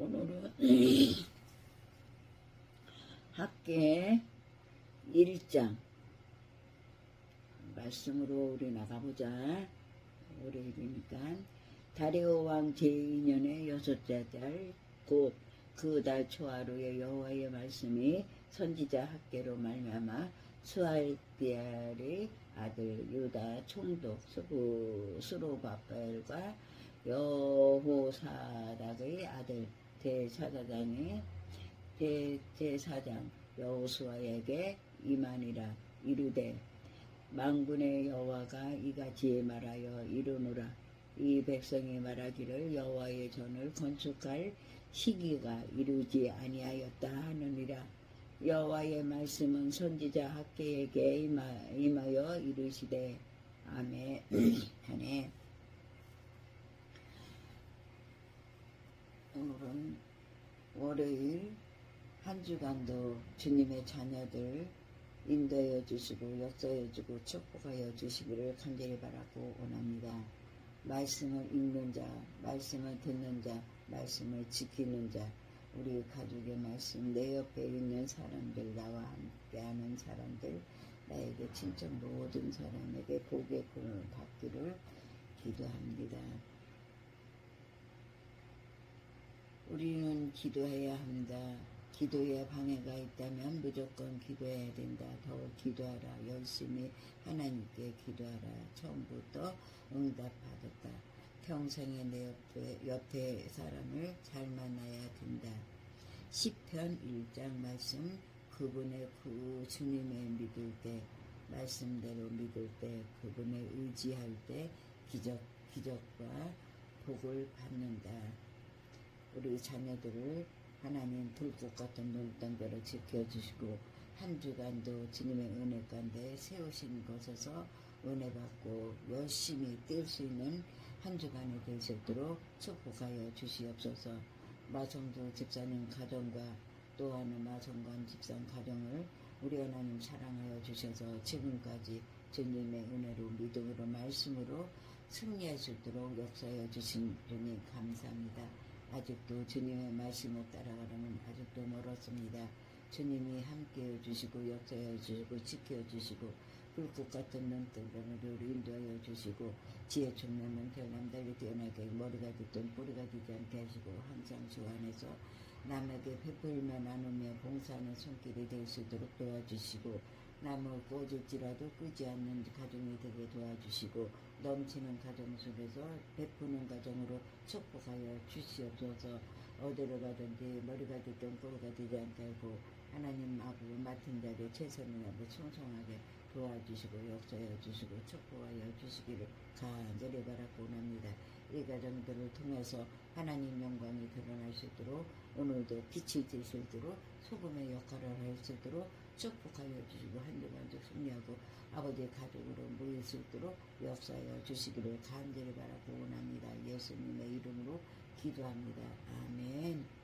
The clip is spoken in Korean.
오늘은 학계 1장 말씀으로 우리 나가보자. 월요일이니까 다리오 왕 제2년의 여섯째 달곧 그달 초하루에 여호와의 말씀이 선지자 학계로 말미암아 수알디엘의 아들 유다 총독 스부 스로바벨과 여호사닥의 아들 대사사장이 대제사장 여호수아에게 이만이라 이르되 망군의 여호와가 이같이 말하여 이르노라. 이 백성이 말하기를 여호와의 전을 건축할 시기가 이르지 아니하였다 하느니라. 여호와의 말씀은 선지자 학계에게 임하, 임하여 이르시되 아멘. 하네 오늘은 월요일 한 주간도 주님의 자녀들 인도하여 주시고 역사해 주고 축복하여 주시기를 간절히 바라고 원합니다. 말씀을 읽는 자, 말씀을 듣는 자, 말씀을 지키는 자, 우리 가족의 말씀, 내 옆에 있는 사람들, 나와 함께하는 사람들, 나에게 친척 모든 사람에게 복의 공을 받기를 기도합니다. 우리는 기도해야 합니다. 기도에 방해가 있다면 무조건 기도해야 된다. 더욱 기도하라. 열심히 하나님께 기도하라. 처음부터 응답받았다. 평생에 내 옆에, 옆에 사람을 잘 만나야 된다. 10편 1장 말씀 그분의 그 주님의 믿을 때 말씀대로 믿을 때 그분의 의지할 때 기적 기적과 복을 받는다. 우리 자녀들을 하나님 불꽃 같은 눈동자로 지켜주시고 한 주간도 주님의 은혜 가운데 세우신 곳에서 은혜 받고 열심히 뛸 수 있는 한 주간이 있도록 축복하여 주시옵소서 마성도 집사님 가정과 또 하나 마성관 집사님 가정을 우리 하나님 사랑하여 주셔서 지금까지 주님의 은혜로 믿음으로 말씀으로 승리할 수 있도록 역사하여 주신 주님 감사합니다. 아직도 주님의 말씀을 따라가려면 아직도 멀었습니다. 주님이 함께 해 주시고 역사해 주시고 지켜 주시고 불꽃 같은 눈동자를 우리 인도하여 주시고 지혜 충만한 별남달리 뛰어나게 머리가 듣던 뿌리가 되지 않게 하시고 항상 주 안에서 남에게 베풀며 나누며 봉사하는 손길이 될 수 있도록 도와주시고 나무 꽂을지라도 끄지 않는 가정이 되게 도와주시고 넘치는 가정 속에서 베푸는 가정으로 축복하여 주시옵소서 어디로 가든지 머리가 됐든 꼬리가 되지 않게 하고 하나님 아버지 맡은 자리에 최선을 다하고 충성하게 도와주시고 역사하여 주시고 축복하여 주시기를 간절히 바라고 원합니다. 이 가정들을 통해서 하나님 영광이 드러날 수 있도록 오늘도 빛이 될수 있도록 소금의 역할을 할 수 있도록 축복하여 주시고 한 주간도 승리하고 아버지의 가족으로 모일 수 있도록 역사하여 주시기를 간절히 바라고 원합니다. 예수님의 이름으로 기도합니다. 아멘.